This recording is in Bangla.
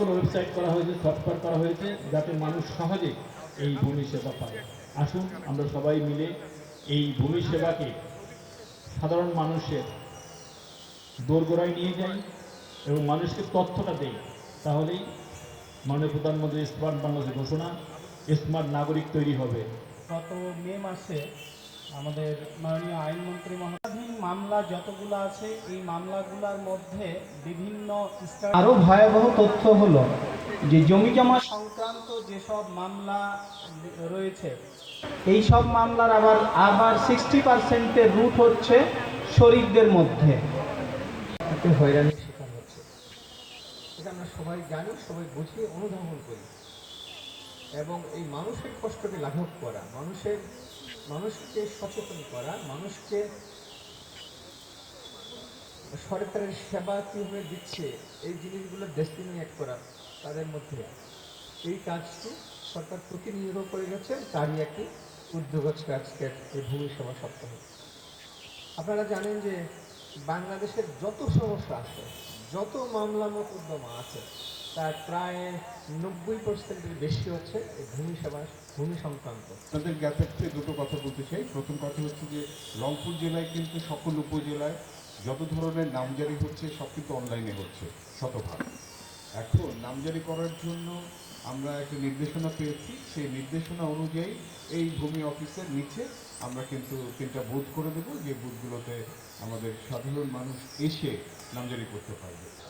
অনেকগুলো ওয়েবসাইট করা হয়েছে সফটওয়্যার করা হয়েছে, যাতে মানুষ সহজে এই ভূমি সেবা পায়। আসুন, আমরা সবাই মিলে এই ভূমি সেবাকে সাধারণ মানুষের দোরগোড়ায় নিয়ে যাই এবং মানুষকে তথ্যটা দেই। তাহলেই মাননীয় প্রধানমন্ত্রী স্মার্ট বাংলাদেশ ঘোষণা, স্মার্ট নাগরিক তৈরি হবে। গত মে মাসে আমাদের মাননীয় আইনমন্ত্রী মহোদয় মামলা যতগুলো আছে এই মামলাগুলোর মধ্যে বিভিন্ন আরও ভয়াবহ তথ্য হলো যে জমি জমা সংক্রান্ত যেসব মামলা রয়েছে এই সব মামলার আবার আবার সিক্সটি পার্সেন্টের রুট হচ্ছে শরিকদের মধ্যে। হয়রানির শিকার হচ্ছে। এটা আমরা সবাই জানি সবাই বুঝে অনুধাবন করি। এবং এই মানুষের কষ্টকে লাঘব করা মানুষের মানুষকে সচেতন করা মানুষকে সরকারের সেবা কীভাবে দিচ্ছে, এই জিনিসগুলো ডেস্টিনেট করা তাদের মধ্যে। এই কাজটি সরকার প্রতিনিয়ত করে গেছে, তারই একটি উদ্যোগ হচ্ছে আজকের এই ভূমি সেবা সপ্তাহ। আপনারা জানেন যে বাংলাদেশের যত সমস্যা আছে, যত মামলা মোকদ্দমা আছে, তার প্রায় নব্বই পার্সেন্টের বেশি হচ্ছে এই ভূমি সেবা ভূমি সংক্রান্ত। আপনাদের জ্ঞাতার্থে দুটো কথা বলতে চাই। প্রথম কথা হচ্ছে যে রংপুর জেলায় কিন্তু সকল উপজেলায় যত ধরনের নামজারি হচ্ছে, সব কিন্তু অনলাইনে হচ্ছে, শতভাগ। এখন নামজারি করার জন্য আমরা একটা নির্দেশনা পেয়েছি। সেই নির্দেশনা অনুযায়ী এই ভূমি অফিসের নিচে আমরা কিন্তু তিনটা বুথ করে দেবো। যে বুথগুলোতে আমাদের সাধারণ মানুষ এসে নামজারি করতে পারবে।